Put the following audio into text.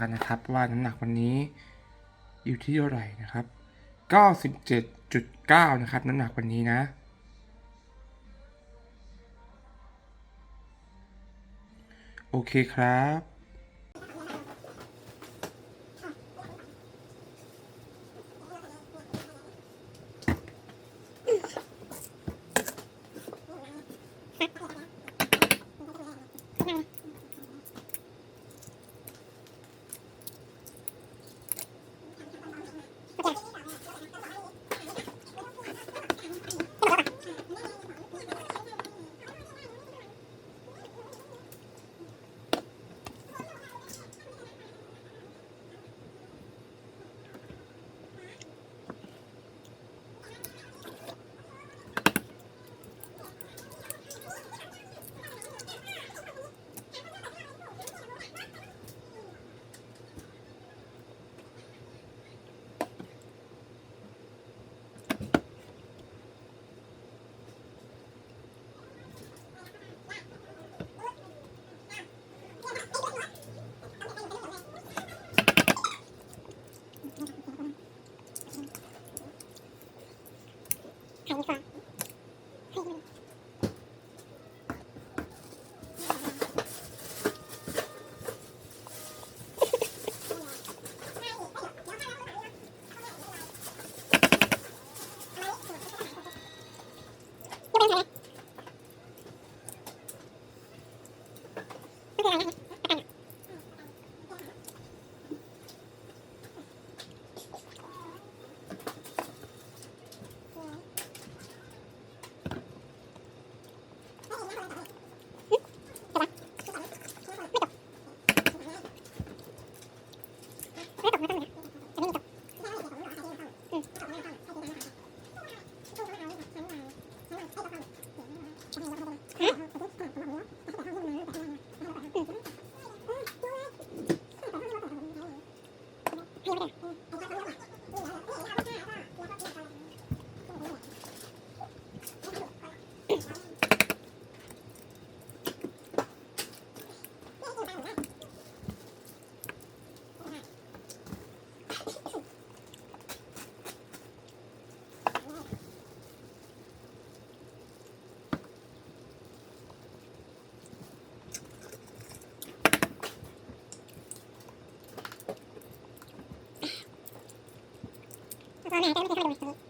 กันนะครับว่าน้ำหนักวันนี้อยู่ที่เท่าไหร่นะครับ 97.9 นะครับ น้ำหนักวันนี้นะ โอเคครับ เ